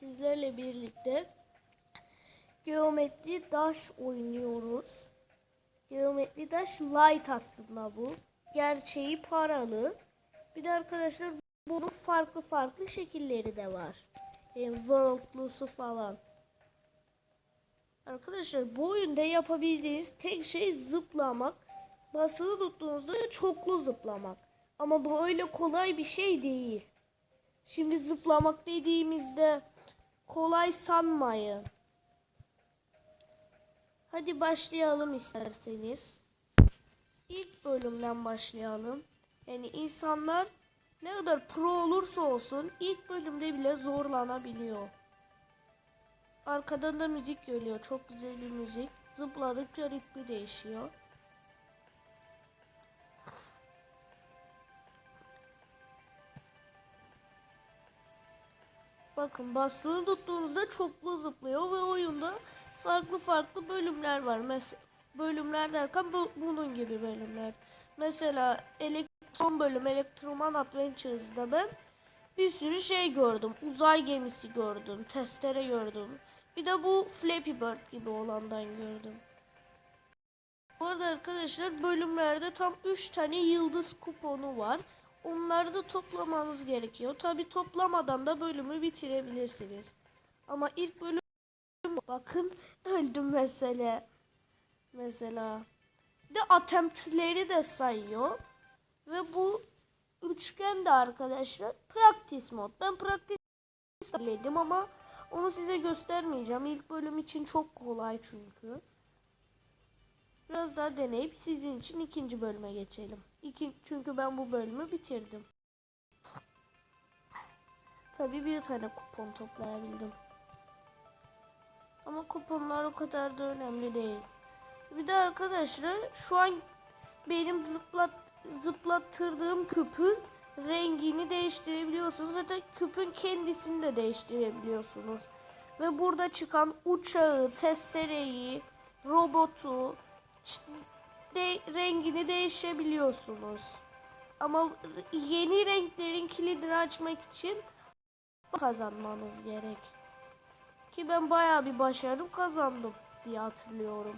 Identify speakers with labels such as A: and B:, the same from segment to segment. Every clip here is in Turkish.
A: sizlerle birlikte Geometri Dash oynuyoruz. Geometri Dash Light aslında bu. Gerçeği paralı. Bir de arkadaşlar bunun farklı farklı şekilleri de var. Yani World'lusu falan. Arkadaşlar bu oyunda yapabildiğiniz tek şey zıplamak. Basılı tuttuğunuzda çoklu zıplamak. Ama bu öyle kolay bir şey değil. Şimdi zıplamak dediğimizde kolay sanmayın. Hadi başlayalım isterseniz. İlk bölümden başlayalım. Yani insanlar ne kadar pro olursa olsun ilk bölümde bile zorlanabiliyor. Arkadan da müzik geliyor. Çok güzel bir müzik. Zıpladıkça ritmi değişiyor. Bakın basılı tuttuğunuzda çoklu zıplıyor ve oyunda farklı farklı bölümler var. Mesela bölümler derken bu, bunun gibi bölümler. Mesela son bölüm Electroman Adventures'da ben bir sürü şey gördüm. Uzay gemisi gördüm, testere gördüm. Bir de bu Flappy Bird gibi olandan gördüm. Bu arada arkadaşlar bölümlerde tam 3 tane yıldız kuponu var. Onları da toplamanız gerekiyor. Tabi toplamadan da bölümü bitirebilirsiniz. Ama ilk bölüm bakın öldüm mesela. Mesela. De attemptleri de sayıyor. Ve bu üçgen de arkadaşlar practice mod. Ben practice dedim ama onu size göstermeyeceğim. İlk bölüm için çok kolay çünkü. Biraz daha deneyip sizin için ikinci bölüme geçelim. İki, çünkü ben bu bölümü bitirdim. Tabii bir tane kupon toplayabildim. Ama kuponlar o kadar da önemli değil. Bir de arkadaşlar şu an benim zıplat zıplattırdığım küpün rengini değiştirebiliyorsunuz. Zaten küpün kendisini de değiştirebiliyorsunuz. Ve burada çıkan uçağı, testereyi, robotu, rengini değişebiliyorsunuz. Ama yeni renklerin kilidini açmak için kazanmanız gerek. Ki ben bayağı bir başarım kazandım diye hatırlıyorum.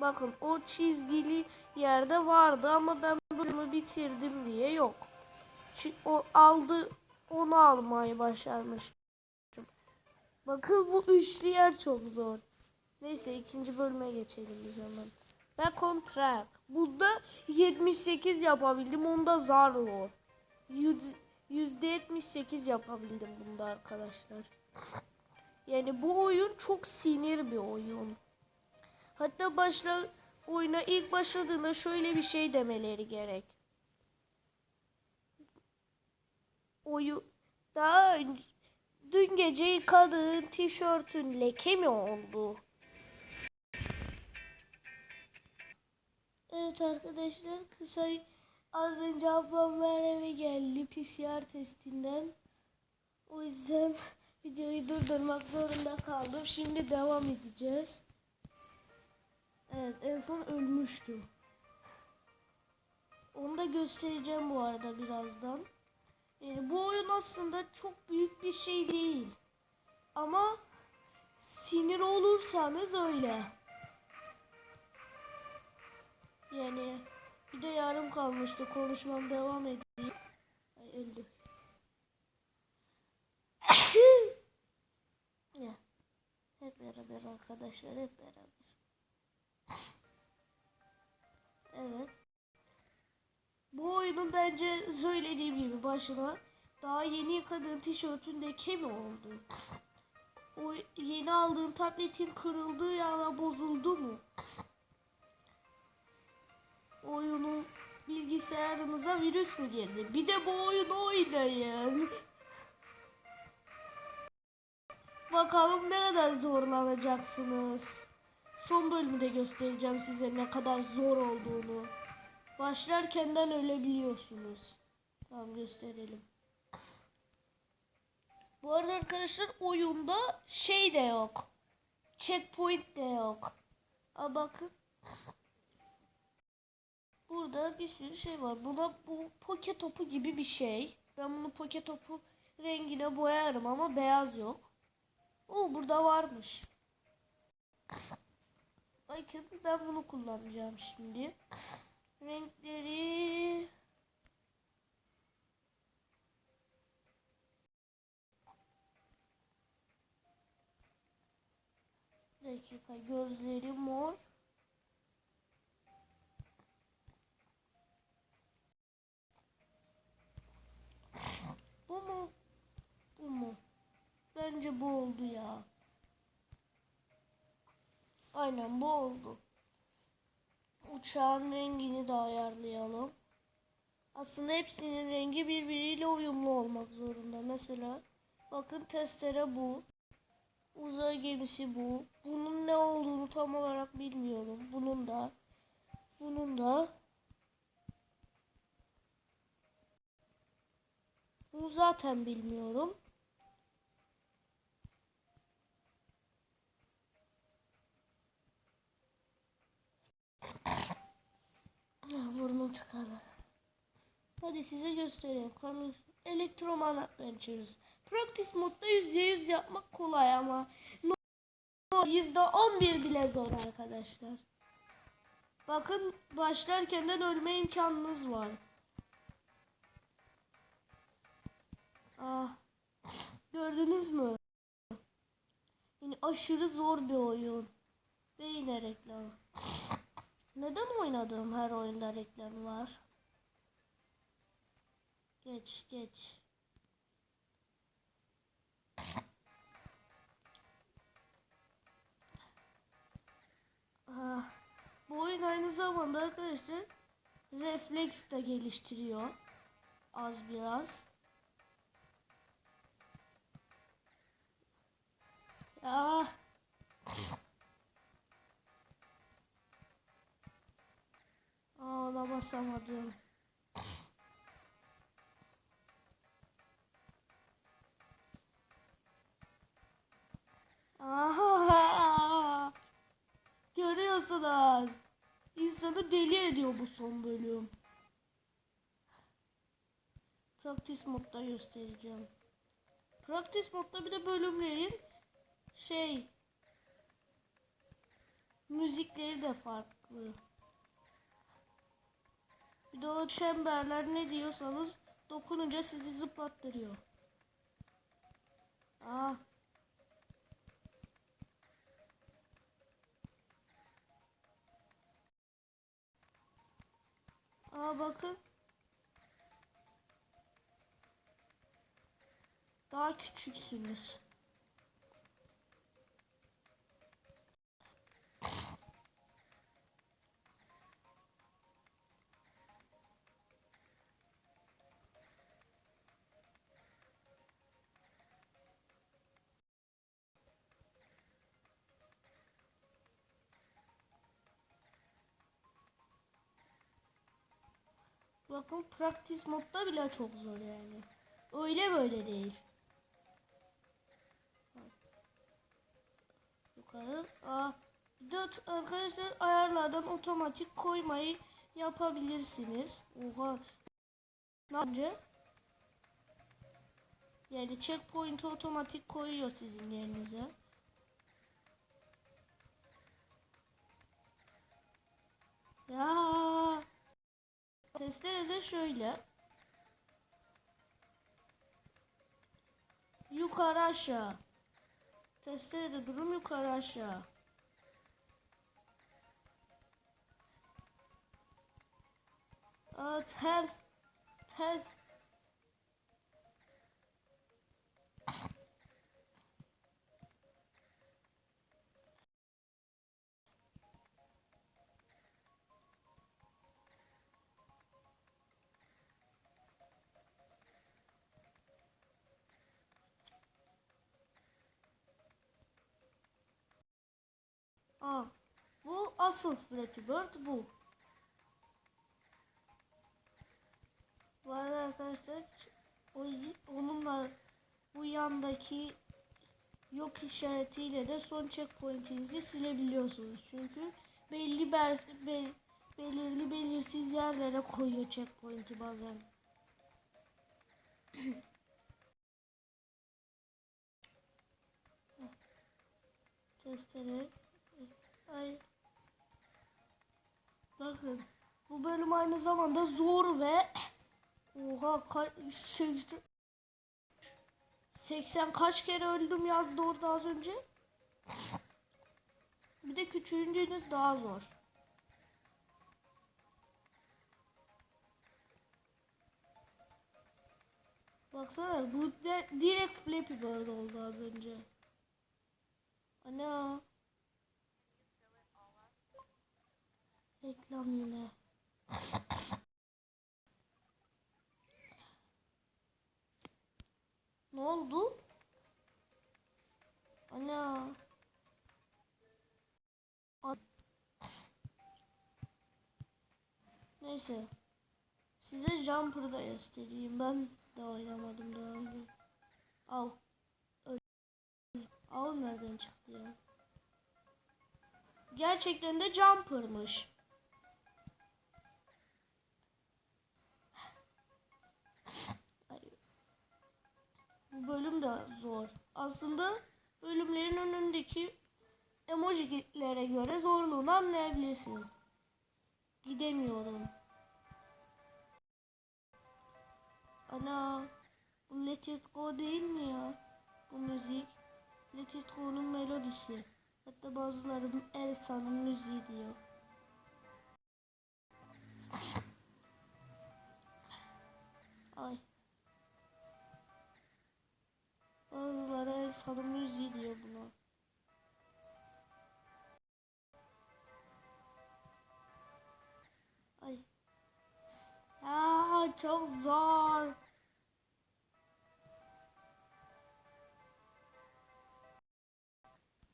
A: Bakın o çizgili yerde vardı ama ben bölümü bitirdim diye yok. Çünkü o aldı onu almayı başarmıştım. Bakın bu üçlü yer çok zor. Neyse ikinci bölüme geçelim biz hemen. Back on track. Bunda 78 yapabildim. Onda zar zor. Yüz- %78 yapabildim bunda arkadaşlar. Yani bu oyun çok sinir bir oyun. Hatta başla oyuna ilk başladığında şöyle bir şey demeleri gerek. Oyun daha önce, dün gece yıkadığın tişörtün leke mi oldu? Evet arkadaşlar kısa az önce ablamlar eve geldi PCR testinden. O yüzden videoyu durdurmak zorunda kaldım. Şimdi devam edeceğiz. Evet en son ölmüştü. Onu da göstereceğim bu arada birazdan. Yani bu oyun aslında çok büyük bir şey değil. Ama sinir olursanız öyle. Kalmıştı. Konuşmam devam edeyim. Ay öldü. ya. Hep beraber arkadaşlar hep beraber. Evet. Bu oyunun bence söylediğim gibi başına daha yeni yıkadığın tişörtün leke mi oldu? O yeni aldığın tabletin kırıldığı ya bozuldu mu? Bilgisayarınıza virüs mü girdi? Bir de bu oyunu oynayın. Bakalım ne kadar zorlanacaksınız. Son bölümde göstereceğim size ne kadar zor olduğunu. Başlarkenden ölebiliyorsunuz. Tamam gösterelim. Bu arada arkadaşlar oyunda şey de yok. Checkpoint de yok. Aa bakın. Burada bir sürü şey var. Buna bu poke topu gibi bir şey. Ben bunu poke topu rengine boyarım ama beyaz yok. O burada varmış. Bakın ben bunu kullanacağım şimdi. Renkleri dakika gözleri mor. Bu mu? Bu mu? Bence bu oldu ya. Aynen bu oldu. Uçağın rengini de ayarlayalım. Aslında hepsinin rengi birbiriyle uyumlu olmak zorunda. Mesela bakın testere bu. Uzay gemisi bu. Bunun ne olduğunu tam olarak bilmiyorum. Bunun da. Bunun da. Bunu zaten bilmiyorum. Burnum tıkalı. Hadi size göstereyim. Coming Electroman Adventures. Practice modda %100 yapmak kolay ama no- %11 bile zor arkadaşlar. Bakın başlarkenden ölme imkanınız var. Ah, gördünüz mü? Yani aşırı zor bir oyun. Ve yine reklam. Neden oynadığım her oyunda reklam var? Geç geç. Ah, bu oyun aynı zamanda arkadaşlar refleks de geliştiriyor. Az biraz. Basamadım. Aha! Görüyorsunuz. İnsanı deli ediyor bu son bölüm. Practice modda göstereceğim. Practice modda bir de bölümlerin şey müzikleri de farklı. Bir de o çemberler ne diyorsanız dokununca sizi zıplattırıyor. Aa. Aa bakın. Daha küçüksünüz. Bakın practice modda bile çok zor yani. Öyle böyle değil. Yukarı. Aa, bir de arkadaşlar ayarlardan otomatik koymayı yapabilirsiniz. Oha. Ne önce? Yani checkpoint'i otomatik koyuyor sizin yerinize. Ya. Testere de şöyle. Yukarı aşağı. Testere de durum yukarı aşağı. Aa, ters. Ters. Aa, bu asıl Flappy Bird bu. Bu arada arkadaşlar o, onunla bu yandaki yok işaretiyle de son checkpointinizi silebiliyorsunuz. Çünkü belli bel, bel, belirli belirsiz yerlere koyuyor checkpointi bazen. Test Testere Ay. Bakın. Bu bölüm aynı zamanda zor ve Oha kaç 80 kaç kere öldüm yazdı orada az önce. Bir de küçüğünceniz daha zor. Baksana bu direkt Flappy Bird oldu az önce. Ana. Reklam yine. ne oldu? Ana. Neyse. Size Jumper'ı da göstereyim. Ben de oynamadım daha önce. Al. Al nereden çıktı ya? Gerçekten de Jumper'mış. Bölüm de zor. Aslında bölümlerin önündeki emojilere göre zorluğunu anlayabilirsiniz. Gidemiyorum. Ana bu Let It Go değil mi ya? Bu müzik. Let It Go'nun melodisi. Hatta bazıları Elsa'nın müziği diyor. Elsa'nın müziği diyor buna. Ay. Aa, çok zor.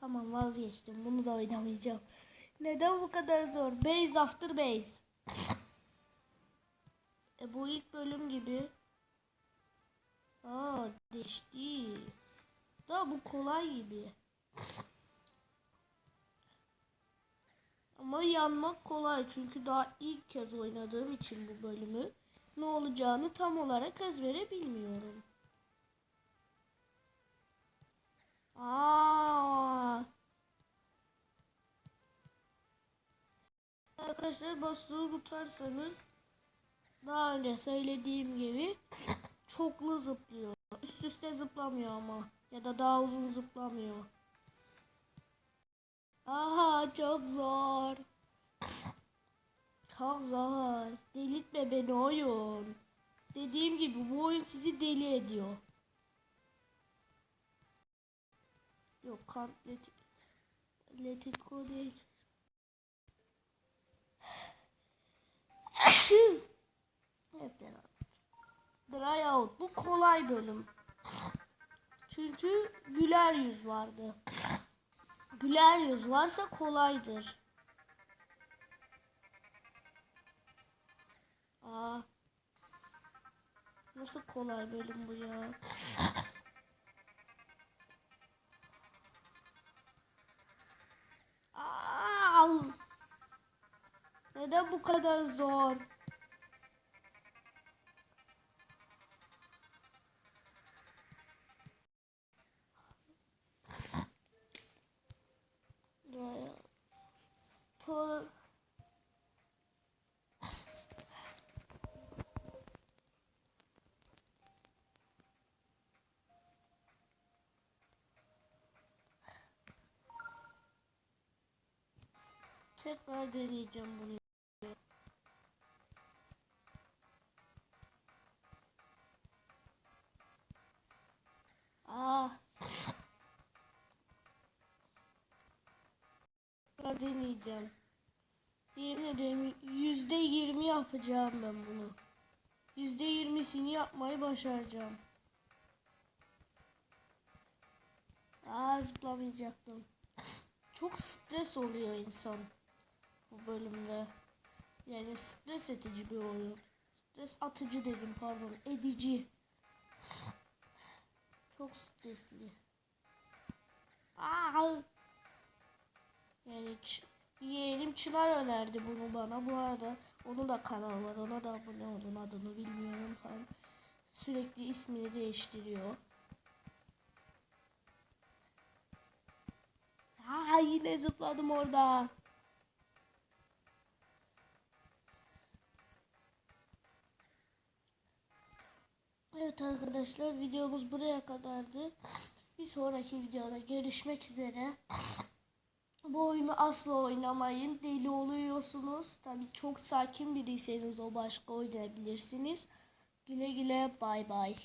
A: Tamam vazgeçtim. Bunu da oynamayacağım. Neden bu kadar zor? Base after base. E bu ilk bölüm gibi. Aa değişti. Da bu kolay gibi. Ama yanmak kolay çünkü daha ilk kez oynadığım için bu bölümü ne olacağını tam olarak ezbere bilmiyorum. Aa. Arkadaşlar basılı tutarsanız daha önce söylediğim gibi çoklu zıplıyor. Üst üste zıplamıyor ama ya da daha uzun zıplamıyor. Aha çok zor. Çok zor. Delirtme beni oyun. Dediğim gibi bu oyun sizi deli ediyor. Yok can't let let it go değil. Hep beraber. Dry out. Bu kolay bölüm. Çünkü güler yüz vardı. Güler yüz varsa kolaydır. Aa. Nasıl kolay bölüm bu ya? Aa! Neden bu kadar zor? Tekrar deneyeceğim bunu. Aa. Ben deneyeceğim. Yemin ederim yüzde yirmi yapacağım ben bunu. Yüzde yirmisini yapmayı başaracağım. Aa zıplamayacaktım. Çok stres oluyor insan bu bölümde. Yani stres edici bir oyun. Stres atıcı dedim pardon. Edici. Çok stresli. Aa! Yani yeğenim Çınar önerdi bunu bana. Bu arada onun da kanalı var. Ona da abone olun. Adını bilmiyorum falan. Sürekli ismini değiştiriyor. Aa! ne zıpladım orada. Evet arkadaşlar videomuz buraya kadardı. Bir sonraki videoda görüşmek üzere. Bu oyunu asla oynamayın. Deli oluyorsunuz. Tabii çok sakin biriyseniz o başka oynayabilirsiniz. Güle güle bay bay.